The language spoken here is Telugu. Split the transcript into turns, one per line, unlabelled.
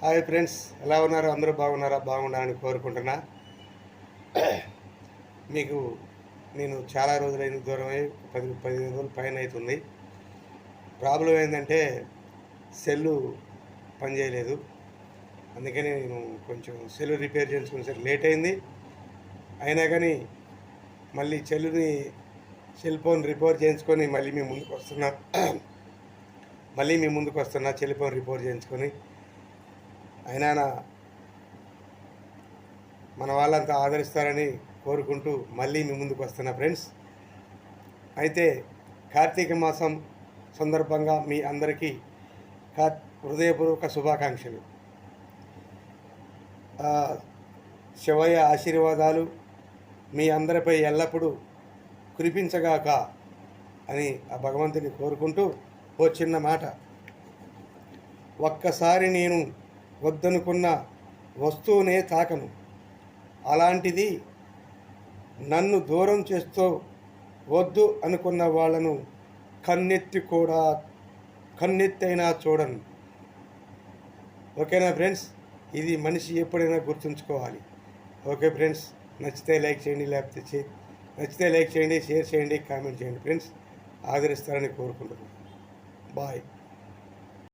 హాయ్ ఫ్రెండ్స్ ఎలా ఉన్నారు? అందరూ బాగున్నారా? బాగున్నారని కోరుకుంటున్నా. మీకు నేను చాలా రోజులైన దూరమై పది పదిహేను రోజులు పైన అవుతుంది. ప్రాబ్లం ఏంటంటే సెల్లు పనిచేయలేదు అందుకని నేను కొంచెం సెల్ రిపేర్ చేసుకునేసరికి లేట్ అయింది. అయినా కానీ మళ్ళీ సెల్లుని సెల్ ఫోన్ రిపేర్ చేయించుకొని మళ్ళీ మీ ముందుకు వస్తున్నా. మళ్ళీ మీ ముందుకు వస్తున్నా సెల్ ఫోన్ రిపేర్ చేయించుకొని. అయినా మన వాళ్ళంతా ఆదరిస్తారని కోరుకుంటూ మళ్ళీ మీ ముందుకు వస్తున్నా ఫ్రెండ్స్. అయితే కార్తీక మాసం సందర్భంగా మీ అందరికీ కా హృదయపూర్వక శుభాకాంక్షలు. శివయ్య ఆశీర్వాదాలు మీ అందరిపై ఎల్లప్పుడూ కురిపించగాక అని ఆ భగవంతుని కోరుకుంటూ ఓ చిన్న మాట. ఒక్కసారి నేను వద్దనుకున్న వస్తువునే తాకను. అలాంటిది నన్ను దూరం చేస్తూ వద్దు అనుకున్న వాళ్ళను కన్నెత్తి కూడా కన్నెత్తైనా చూడను. ఓకేనా ఫ్రెండ్స్? ఇది మనిషి ఎప్పుడైనా గుర్తుంచుకోవాలి. Okay friends? నచ్చితే లైక్ చేయండి లేకపోతే చే నచ్చితే లైక్ చేయండి షేర్ చేయండి కామెంట్ చేయండి ఫ్రెండ్స్. ఆదరిస్తారని కోరుకుంటున్నాను. బాయ్.